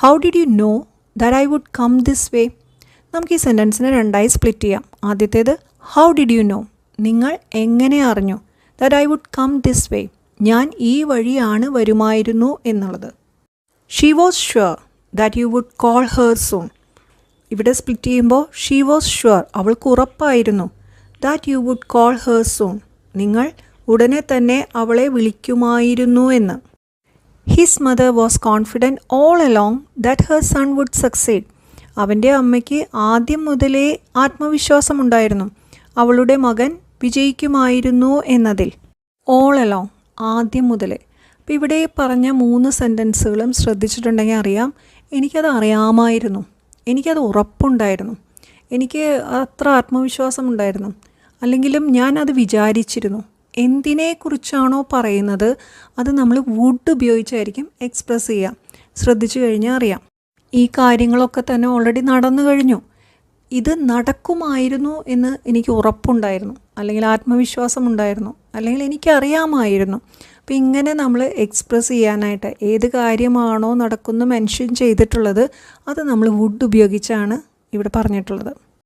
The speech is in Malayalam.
How did you know that I would come this way നമുക്ക് ഈ സെന്റൻസിനെ രണ്ടായി സ്പ്ലിറ്റ് ചെയ്യാം. ആദ്യത്തേത് ഹൗ ഡിഡ് യു നോ നിങ്ങൾ എങ്ങനെ അറിഞ്ഞു that I would come this way ഞാൻ ഈ വഴിയാണ് വരുമായിരുന്നു എന്നുള്ളത്. She was sure that you would call her soon ഇവിടെ സ്പ്ലിറ്റ് ചെയ്യുമ്പോൾ ഷീ വാസ് ഷുവർ അവൾക്ക് ഉറപ്പായിരുന്നു that you would call her soon നിങ്ങൾ ഉടനെ തന്നെ അവളെ വിളിക്കുമായിരുന്നു എന്ന്. His mother was confident all along that her son would succeed അവന്റെ അമ്മയ്ക്ക് ആദ്യം മുതലേ ആത്മവിശ്വാസമുണ്ടായിരുന്നു അവളുടെ മകൻ വിജയിക്കുമായിരുന്നു എന്നതിൽ. ഓൾ അലോങ് ആദ്യം മുതലേ. അപ്പോൾ ഇവിടെ പറഞ്ഞ മൂന്ന് സെന്റൻസുകളും ശ്രദ്ധിച്ചിട്ടുണ്ടെങ്കിൽ അറിയാം. എനിക്കത് അറിയാമായിരുന്നു. എനിക്കത് ഉറപ്പുണ്ടായിരുന്നു. എനിക്ക് അത്ര ആത്മവിശ്വാസമുണ്ടായിരുന്നു അല്ലെങ്കിലും ഞാൻ അത് വിചാരിച്ചിരുന്നു. എന്തിനെക്കുറിച്ചാണോ പറയുന്നത് അത് നമ്മൾ വുഡ് ഉപയോഗിച്ചായിരിക്കും എക്സ്പ്രസ് ചെയ്യുക. ശ്രദ്ധിച്ചു കഴിഞ്ഞാൽ അറിയാം. ഈ കാര്യങ്ങളൊക്കെ തന്നെ ഓൾറെഡി നടന്നു കഴിഞ്ഞു. ഇത് നടക്കുമായിരുന്നു എന്ന് എനിക്ക് ഉറപ്പുണ്ടായിരുന്നു. അല്ലെങ്കിൽ ആത്മവിശ്വാസം ഉണ്ടായിരുന്നു. അല്ലെങ്കിൽ എനിക്കറിയാമായിരുന്നു. അപ്പോൾ ഇങ്ങനെ നമ്മൾ എക്സ്പ്രസ് ചെയ്യാനായിട്ട് ഏത് കാര്യമാണോ നടക്കുന്നു മെൻഷൻ ചെയ്തിട്ടുള്ളത് അത് നമ്മൾ വുഡ് ഉപയോഗിച്ചാണ് ഇവിടെ പറഞ്ഞിട്ടുള്ളത്.